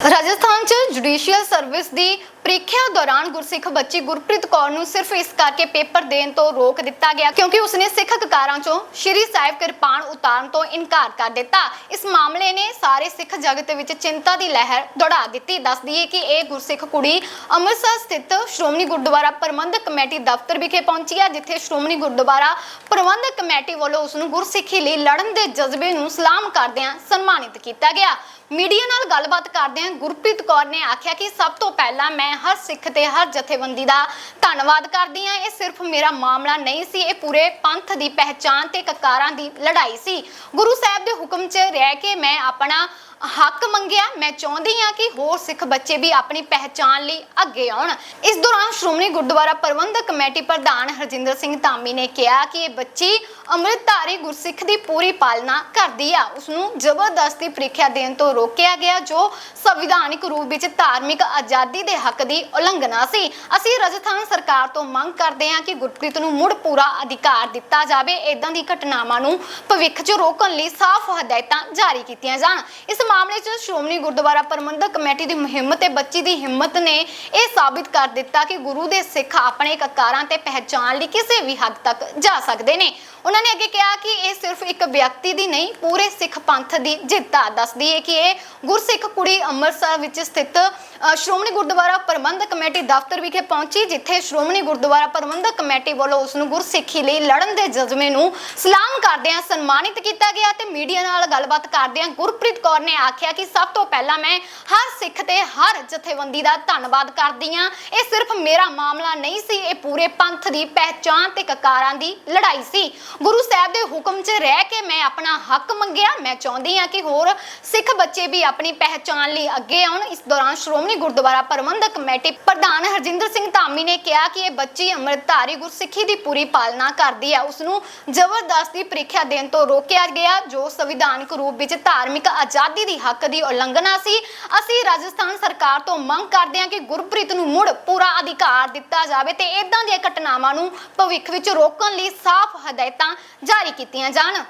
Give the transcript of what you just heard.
ਰਾਜਸਥਾਨ 'ਚ judicial service ਦੀ ਪ੍ਰੀਖਿਆ ਦੌਰਾਨ ਗੁਰਸਿੱਖ ਬੱਚੀ ਗੁਰਪ੍ਰੀਤ ਕੌਰ ਨੂੰ ਸਿਰਫ ਇਸ ਕਰਕੇ ਪੇਪਰ ਦੇਣ ਤੋਂ ਰੋਕ ਦਿੱਤਾ ਗਿਆ ਕਿਉਂਕਿ ਉਸਨੇ ਸਿੱਖ ਕਕਾਰਾਂ 'ਚੋਂ ਸ਼੍ਰੀ ਸਾਹਿਬ ਕਿਰਪਾਨ ਉਤਾਰਨ ਤੋਂ ਇਨਕਾਰ ਕਰ ਦਿੱਤਾ। ਇਸ ਮਾਮਲੇ ਨੇ ਸਾਰੇ ਸਿੱਖ ਜਗਤ ਵਿੱਚ ਚਿੰਤਾ ਦੀ ਲਹਿਰ ਦੌੜਾ ਦਿੱਤੀ। ਦੱਸਦੀ ਹੈ ਕਿ ਇਹ ਗੁਰਸਿੱਖ ਕੁੜੀ ਅੰਮ੍ਰਿਤਸਰ ਸਥਿਤ ਸ਼੍ਰੋਮਣੀ ਗੁਰਦੁਆਰਾ ਪ੍ਰਬੰਧਕ ਕਮੇਟੀ ਦਫ਼ਤਰ ਵਿਖੇ ਪਹੁੰਚੀ ਹੈ, ਜਿੱਥੇ ਸ਼੍ਰੋਮਣੀ ਗੁਰਦੁਆਰਾ ਪ੍ਰਬੰਧਕ ਕਮੇਟੀ ਵੱਲੋਂ ਉਸ ਨੂੰ ਗੁਰਸਿੱਖੀ ਲਈ ਲੜਨ ਦੇ ਜਜ਼ਬੇ ਨੂੰ ਸਲਾਮ ਕਰਦਿਆਂ ਸਨਮਾਨਿਤ ਕੀਤਾ ਗਿਆ। ਮੀਡੀਆ ਨਾਲ ਗੱਲਬਾਤ ਕਰਦਿਆਂ ਗੁਰਪ੍ਰੀਤ ਕੌਰ ਨੇ ਆਖਿਆ ਕਿ ਸਭ ਤੋਂ ਪਹਿਲਾਂ ਮੈਂ ਹਰ ਸਿੱਖ ਤੇ ਹਰ ਜਥੇਬੰਦੀ ਦਾ ਧੰਨਵਾਦ ਕਰਦੀ ਹਾਂ। ਇਹ ਸਿਰਫ ਮੇਰਾ ਮਾਮਲਾ ਨਹੀਂ ਸੀ, ਇਹ ਪੂਰੇ ਪੰਥ ਦੀ ਪਹਿਚਾਨ ਤੇ ਕਕਾਰਾਂ ਦੀ ਲੜਾਈ ਸੀ। ਗੁਰੂ ਸਾਹਿਬ ਦੇ ਹੁਕਮ 'ਚ ਰਹਿ ਕੇ ਮੈਂ ਆਪਣਾ ਹੱਕ ਮੰਗਿਆ। ਮੈਂ ਚਾਹੁੰਦੀ ਹਾਂ ਕਿ ਹੋਰ ਸਿੱਖ ਬੱਚੇ ਵੀ ਆਪਣੀ ਪਹਿਚਾਣ ਲਈ ਅੱਗੇ ਆਉਣ। ਇਸ ਦੌਰਾਨ ਸ਼੍ਰੋਮਣੀ ਗੁਰਦੁਆਰਾ ਪ੍ਰਬੰਧਕ ਕਮੇਟੀ ਪ੍ਰਧਾਨ ਹਰਜਿੰਦਰ ਸਿੰਘ ਧਾਮੀ ਨੇ ਕਿਹਾ ਕਿ ਇਹ ਬੱਚੀ ਅੰਮ੍ਰਿਤਧਾਰੀ ਗੁਰਸਿੱਖ ਦੀ ਪੂਰੀ ਪਾਲਣਾ ਕਰਦੀ ਆ। ਉਸ ਨੂੰ ਜ਼ਬਰਦਸਤੀ ਪ੍ਰੀਖਿਆ ਦੇਣ ਤੋਂ ਰੋਕਿਆ ਗਿਆ, ਜੋ ਸੰਵਿਧਾਨਿਕ ਰੂਪ ਵਿੱਚ ਧਾਰਮਿਕ ਆਜ਼ਾਦੀ ਦੇ ਹੱਕ ਦੀ ਉਲੰਘਣਾ ਸੀ। ਅਸੀਂ ਰਾਜਸਥਾਨ ਸਰਕਾਰ ਤੋਂ ਮੰਗ ਕਰਦੇ ਹਾਂ ਕਿ ਗੁਰਪ੍ਰੀਤ ਨੂੰ ਮੁੜ ਪੂਰਾ ਅਧਿਕਾਰ ਦਿੱਤਾ ਜਾਵੇ। ਇਦਾਂ ਦੀ ਘਟਨਾਵਾਂ ਨੂੰ ਭਵਿੱਖ 'ਚ ਰੋਕਣ ਲਈ ਸਾਫ਼ ਹਦਾਇਤਾਂ ਜਾਰੀ ਕੀਤੀਆਂ ਜਾਣ। ਇਸ ਮਾਮਲੇ 'ਚ ਸ਼੍ਰੋਮਣੀ ਗੁਰਦੁਆਰਾ ਪ੍ਰਬੰਧਕ ਕਮੇਟੀ ਦੀ ਮੁਹਿੰਮ ਤੇ ਬੱਚੀ ਦੀ ਹਿੰਮਤ ਨੇ ਇਹ ਸਾਬਿਤ ਕਰ ਦਿੱਤਾ ਕਿ ਗੁਰੂ ਦੇ ਸਿੱਖ ਆਪਣੇ ਕਕਾਰਾਂ ਤੇ ਪਹਿਚਾਨ ਲਈ ਕਿਸੇ ਵੀ ਹੱਦ ਤੱਕ ਜਾ ਸਕਦੇ ਨੇ। ਉਹਨਾਂ ਨੇ ਅੱਗੇ ਕਿਹਾ ਕਿ ਇਹ ਸਿਰਫ ਇੱਕ ਵਿਅਕਤੀ ਦੀ ਨਹੀਂ, ਪੂਰੇ ਸਿੱਖ ਪੰਥ ਦੀ ਜਿੱਤ ਆ। ਦੱਸਦੀ ਹੈ ਕਿ ਇਹ ਗੁਰਸਿੱਖ ਕੁੜੀ ਅੰਮ੍ਰਿਤਸਰ ਵਿੱਚ ਸਥਿਤ ਸ਼੍ਰੋਮਣੀ ਗੁਰਦੁਆਰਾ ਪ੍ਰਬੰਧਕ ਕਮੇਟੀ ਦਫ਼ਤਰ ਵਿਖੇ ਪਹੁੰਚੀ, ਜਿੱਥੇ ਸ਼੍ਰੋਮਣੀ ਗੁਰਦੁਆਰਾ ਪ੍ਰਬੰਧਕ ਕਮੇਟੀ ਵੱਲੋਂ ਉਸ ਨੂੰ ਗੁਰਸਿੱਖੀ ਲਈ ਲੜਨ ਦੇ ਜਜ਼ਬੇ ਨੂੰ ਸਲਾਮ ਕਰਦਿਆਂ ਸਨਮਾਨਿਤ ਕੀਤਾ ਗਿਆ ਤੇ ਮੀਡੀਆ ਨਾਲ ਗੱਲਬਾਤ ਕਰਦਿਆਂ ਗੁਰਪ੍ਰੀਤ ਕੌਰ ਨੇ ਆਖਿਆ ਕਿ ਸਭ ਤੋਂ ਪਹਿਲਾਂ ਮੈਂ ਹਰ ਸਿੱਖ ਤੇ ਹਰ ਜਥੇਬੰਦੀ ਦਾ ਧੰਨਵਾਦ ਕਰਦੀ ਹਾਂ। ਇਹ ਸਿਰਫ ਮੇਰਾ ਮਾਮਲਾ ਨਹੀਂ ਸੀ, ਇਹ ਪੂਰੇ ਪੰਥ ਦੀ ਪਹਿਚਾਨ ਤੇ ਕਕਾਰਾਂ ਦੀ ਲੜਾਈ ਸੀ। ਗੁਰੂ ਸਾਹਿਬ ਦੇ ਹੁਕਮ 'ਚ ਰਹਿ ਕੇ ਮੈਂ ਆਪਣਾ ਹੱਕ ਮੰਗਿਆ। ਮੈਂ ਚਾਹੁੰਦੀ ਹਾਂ ਕਿ ਹੋਰ ਸਿੱਖ ਬੱਚੇ ਵੀ ਆਪਣੀ ਪਹਿਚਾਨ ਲਈ ਅੱਗੇ ਆਉਣ। ਇਸ ਦੌਰਾਨ ਸ਼੍ਰੋਮਣੀ ਗੁਰਦੁਆਰਾ ਪ੍ਰਬੰਧਕ ਕਮੇਟੀ ਪ੍ਰਧਾਨ ਹਰਜਿੰਦਰ ਸਿੰਘ ਧਾਮੀ ਨੇ ਕਿਹਾ ਕਿ ਇਹ ਬੱਚੀ ਅੰਮ੍ਰਿਤਧਾਰੀ ਗੁਰਸਿੱਖੀ ਦੀ ਪੂਰੀ ਪਾਲਣਾ ਕਰਦੀ ਹੈ। ਉਸ ਨੂੰ ਜ਼ਬਰਦਸਤੀ ਪ੍ਰੀਖਿਆ ਦੇਣ ਤੋਂ ਰੋਕਿਆ ਗਿਆ, ਜੋ ਸੰਵਿਧਾਨਕ ਰੂਪ ਵਿੱਚ ਧਾਰਮਿਕ ਆਜ਼ਾਦੀ ਦੀ ਹੱਕ ਦੀ ਉਲੰਘਣਾ ਸੀ। ਅਸੀਂ ਰਾਜਸਥਾਨ ਸਰਕਾਰ ਤੋਂ ਮੰਗ ਕਰਦੇ ਹਾਂ ਕਿ ਗੁਰਪ੍ਰੀਤ ਨੂੰ ਮੁੜ ਪੂਰਾ ਅਧਿਕਾਰ ਦਿੱਤਾ ਜਾਵੇ ਤੇ ਇਦਾਂ ਦੀਆਂ ਘਟਨਾਵਾਂ ਨੂੰ ਭਵਿੱਖ ਵਿੱਚ ਰੋਕਣ ਲਈ ਸਾਫ਼ ਹਦਾਇਤਾਂ ਜਾਰੀ ਕੀਤੀਆਂ ਜਾਣ।